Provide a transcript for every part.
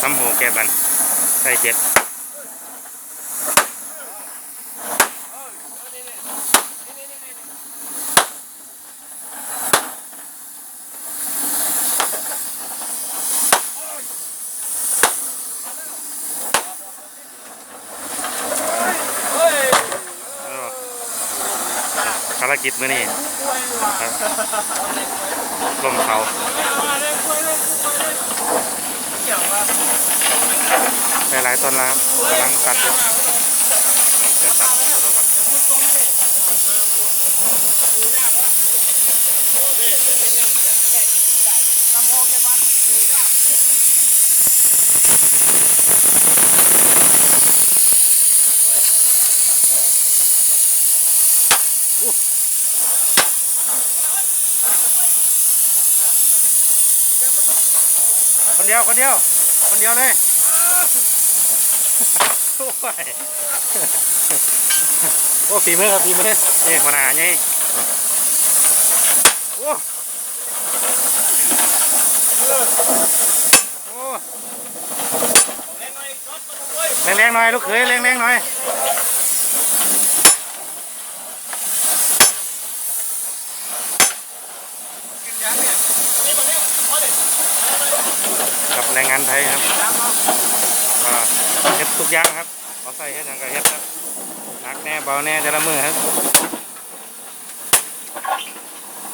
ทำหูแกบันใส่เจ็ดภารกิจมื้อนี้ครับลมเขา หลายๆต้นแล้วกำลังตัดอยู่กำลังจะตัดต้นนะครับคนเดียว คนเดียว คนเดียวเลย โอ้ยโอ้ฝีมือครับฝีมือเนี่หัวหน้าไงโอ้โอ้แรงๆหน่อยลูกเขยแรงๆหน่อยกับแรงงานไทยครับ ทุกอย่างครับเขาใส่เฮ็ดทางกระเฮ็ดครับหนักแน่เบาแน่แต่ละมือครับ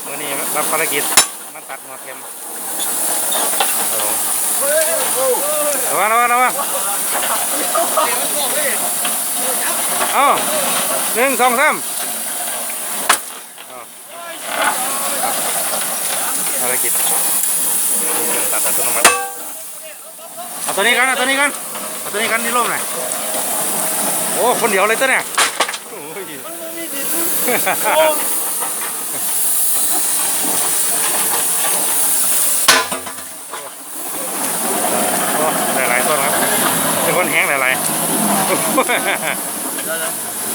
มือนี้รับภารกิจมาตัดหัวเข็มระวังระวังระวังเอาหนึ่งสองสามภารกิจตัดอัตโนมัติเอาตัวนี้กันเอาตัวนี้กัน เอาตัวนี้กันนี่ร่มหน่อยโอ้คนเดียวเลยตัวเนี่ยโอ้ยโอ้หลายๆต้นครับเป็นคนแห้งหลายๆ